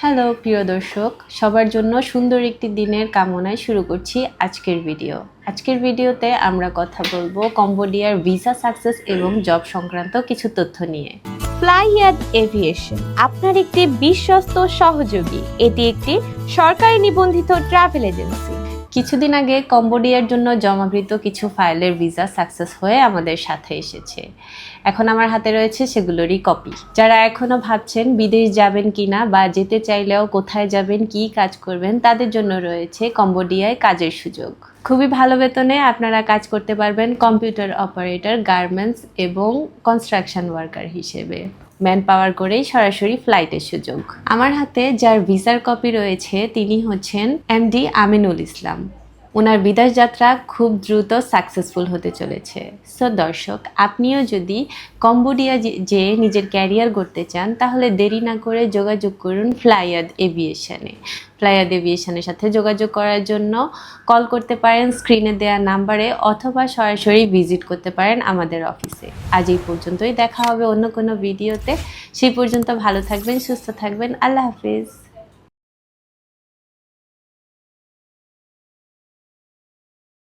Hello, প্রিয় দর্শক, সবার জন্য সুন্দর একটি দিনের কামনায় শুরু করছি আজকের ভিডিও। আজকের ভিডিওতে আমরা কথা বলব কম্বোডিয়ার ভিসা সাকসেস এবং জব সংক্রান্ত কিছু তথ্য নিয়ে। ফ্লাইয়াদ এভিয়েশন, আপনার একটি বিশ্বস্ত সহযোগী। এটি একটি সরকারি নিবন্ধিত ট্রাভেল এজেন্সি। কিছুদিন আগে কম্বোডিয়ার জন্য জমাকৃত কিছু ফাইলের ভিসা সাকসেস হয়ে আমাদের সাথে এসেছে। এখন আমার হাতে রয়েছে সেগুলোরই কপি। যারা এখনও ভাবছেন বিদেশ যাবেন কিনা বা যেতে চাইলেও কোথায় যাবেন, কি কাজ করবেন, তাদের জন্য রয়েছে কম্বোডিয়ায় কাজের সুযোগ। খুবই ভালো বেতনে আপনারা কাজ করতে পারবেন কম্পিউটার অপারেটর, গার্মেন্টস এবং কনস্ট্রাকশন ওয়ার্কার হিসেবে। ম্যান পাওয়ার করেই সরাসরি ফ্লাইটের সুযোগ। আমার হাতে যার ভিসার কপি রয়েছে, তিনি হচ্ছেন এমডি আমিনুল ইসলাম। ওনার বিদেশ যাত্রা খুব দ্রুত সাকসেসফুল হতে চলেছে। সো দর্শক, আপনিও যদি কম্বোডিয়া যে- নিজের ক্যারিয়ার গড়তে চান, তাহলে দেরি না করে যোগাযোগ করুন ফ্লাইয়াদ এভিয়েশনে। ফ্লাইয়াদ এভিয়েশনের সাথে যোগাযোগ করার জন্য কল করতে পারেন স্ক্রিনে দেওয়া নাম্বারে অথবা সরাসরি ভিজিট করতে পারেন আমাদের অফিসে আজ এই পর্যন্তই, দেখা হবে অন্য কোনো ভিডিওতে সেই পর্যন্ত ভালো থাকবেন, সুস্থ থাকবেন। আল্লাহ হাফিজ।